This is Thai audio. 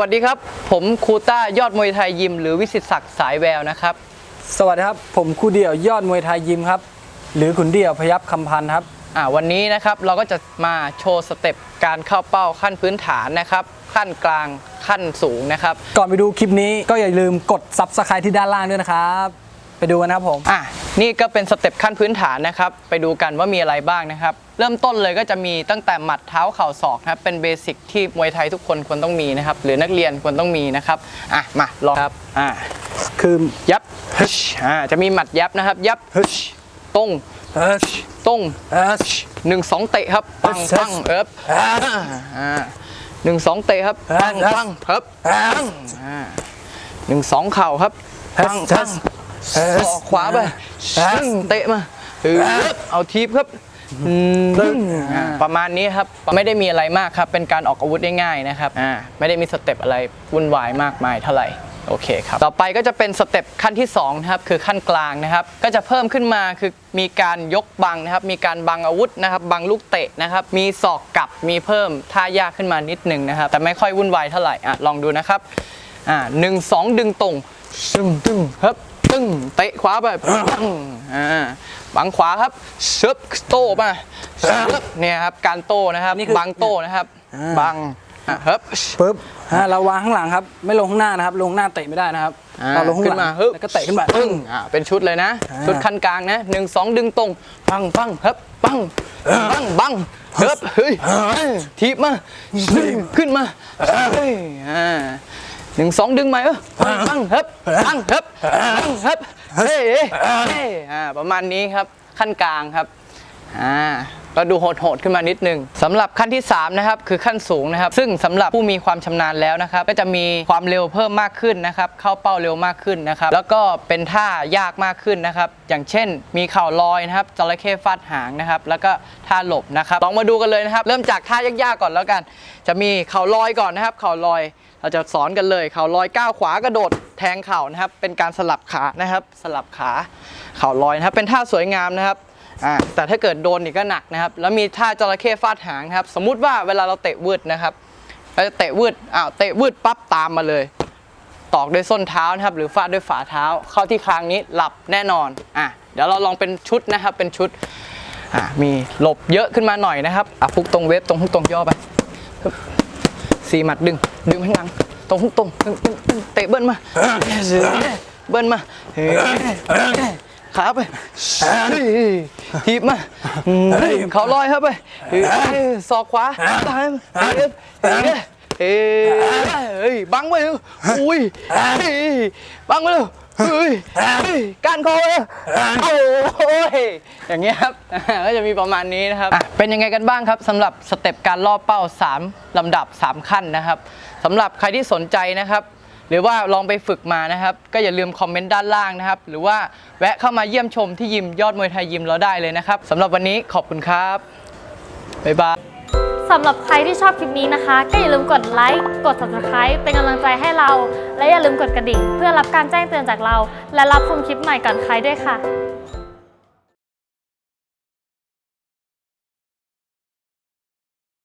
วัสดีครับ ผมครูต้ายอดมวยไทยยิม หรือวิสิตศักดิ์สายแววนะครับ สวัสดีครับ ผมครูเดี่ยวยอดมวยไทยยิมครับ หรือขุนเดี่ยวพยับคำพันธ์ครับอ่าวันนี้นะครับเราก็จะมาโชว์สเต็ปการเข้าเป้าขั้นพื้นฐานนะครับ ขั้นกลางขั้นสูงนะครับ ก่อนไปดูคลิปนี้ก็อย่าลืมกด subscribe ที่ด้านล่างด้วยนะครับ ไปดูกันนะครับผม อะนี่ก็เป็นสเต็ปขั้นพื้นฐานนะครับ ไปดูกันว่ามีอะไรบ้างนะครับ เริ่มต้นเลยก็จะมีตั้งแต่หมัดเท้าเข่าศอกนะครับ เป็นเบสิกที่มวยไทยทุกคนควรต้องมีนะครับ หรือนักเรียนควรต้องมีนะครับ อะ มาลองครับ อ่าคือยับฮึชอ่า จะมีหมัดยับนะครับ ยับฮึชตรงเอิชตรงเอิชหนึ่งสองเตะครับ ปังเอิ๊ปัชงเอิบอ่าหนึ่งสองเตะครับ ปังเอิ๊ชปังเพิบเอิชอ่าหนึ่งสองเข่าครับ ปังเอิ๊ปัชง เอิ๊ชศอกขวาไปเอิ๊ชชึ่งเตะมาเออเอาทีบครับอืมตึ้งอ่าประมาณนี้ครับไม่ได้มีอะไรมากครับเป็นการออกอาวุธได้ง่ายนะครับอ่าไม่ได้มีสเต็ปอะไรวุ่นวายมากมายเท่าไหร่โอเคครับต่อไปก็จะเป็นสเต็ปขั้นที่สองนะครับคือขั้นกลางนะครับ ก็จะเพิ่มขึ้นมาคือมีการยกบังนะครับ มีการบังอาวุธนะครับบังลูกเตะนะครับ มีศอกกลับมีเพิ่มท่ายากขึ้นมานิดหนึ่งนะครับ แต่ไม่ค่อยวุ่นวายเท่าไหร่อะลองดูนะครับอ่าหนึ่งสองดึงตรงตึงตึงเฮ้บตึ งเตะขวาไปปังอ่าบังขวาครับเชิบโต้มาเชิบเนี่ยครับการโต้นะครับนี่คือบังโต้นะครับอ่าบังอะเฮ้บปึ๊บอ่าเราวางข้างหลังครับ ไม่ลงข้างหน้านะครับ ลงข้างหน้าเตะไม่ได้นะครับอ่าเราลงข้างขึ้หลันงมาฮึบแล้วก็เตะขึ้นมาปึ้งอ่าเป็นชุดเลยนะอ่าชุดขั้นกลางนะหนึ่งสองดึงตรงปังปังเฮ้บปังปังบังเฮ้บเฮ้ยทีบมาขึ้นมาเฮ้ยอ่า หนึ่งสองดึงใหม่เออปังปังเฮ้บปังเฮ้บปังเฮ้บเฮ้ยเฮ้ยเฮ้ยอ่าประมาณนี้ครับขั้นกลางครับอ่า ก็ดูโหดๆขึ้นมานิดนึงสำหรับขั้นที่3นะครับคือขั้นสูงนะครับ ซึ่งสำหรับผู้มีความชำนาญแล้วนะครับ ก็จะมีความเร็วเพิ่มมากขึ้นนะครับ เข้าเป้าเร็วมากขึ้นนะครับ แล้วก็เป็นท่ายากมากขึ้นนะครับ อย่างเช่น มีเข่าลอยนะครับจระเข้ฟาดหางนะครับ แล้วก็ท่าหลบนะครับ ลองมาดูกันเลยนะครับ เริ่มจากท่ายากๆก่อนแล้วกัน จะมีเข่าลอยก่อนนะครับ เข่าลอย เราจะสอนกันเลย เข่าลอยก้าวขวากระโดดแทงเข่านะครับ เป็นการสลับขานะครับ สลับขา เข่าลอยนะครับ เป็นท่าสวยงามนะครับ อ่าแต่ถ้าเกิดโดนนี่ก็หนักนะครับ แล้วมีท่าจระเข้ฟาดหางนะครับ สมมุติว่าเวลาเราเตะวืดนะครับเราจะเตะวืดอ้าวเตะวืดปั๊บตามมาเลย ตอกด้วยส้นเท้านะครับ หรือฟาดด้วยฝ่าเท้า เข้าที่คางนี้หลับแน่นอนอะเดี๋ยวเราลองเป็นชุดนะครับ เป็นชุดอะมีหลบเยอะขึ้นมาหน่อยนะครับอะฟุกตรงเวฟตรงฮุกตรงย่อไปฮึบสี่หมัดดึง ดึงข้างหลัง ตรงฮุกตรงตึ้งตึ้งตึ้งเตะเบิ้ลมาเบิ้ลมาเฮ้ย ขาไปเฮ้ยทีบมาเฮ้ยเขาลอยครับไปเฮ้ยศอกขวาตามเฮ้ยเฮ้ยเฮ้ยเฮ้ยบังไว้เร็วอุ้ยเฮ้ยบังไว้เร็วเฮ้ยเฮ้ยการคอเลยโอ้ยอย่างเงี้ยครับก็จะมีประมาณนี้นะครับอะเป็นยังไงกันบ้างครับสำหรับสเต็ปการล่อเป้า 3 ลำดับ 3 ขั้นนะครับสำหรับใครที่สนใจนะครับ หรือว่าลองไปฝึกมานะครับ ก็อย่าลืมคอมเมนต์ด้านล่างนะครับ หรือว่าแวะเข้ามาเยี่ยมชมที่ยิมยอดมวยไทยยิมเราได้เลยนะครับสำหรับวันนี้ขอบคุณครับบ๊ายบายสำหรับใครที่ชอบคลิปนี้นะคะ ก็อย่าลืมกดไลค์กด subscribe เป็นกำลังใจให้เรา และอย่าลืมกดกระดิ่ง เพื่อรับการแจ้งเตือนจากเรา และรับชมคลิปใหม่ก่อนใครด้วยค่ะ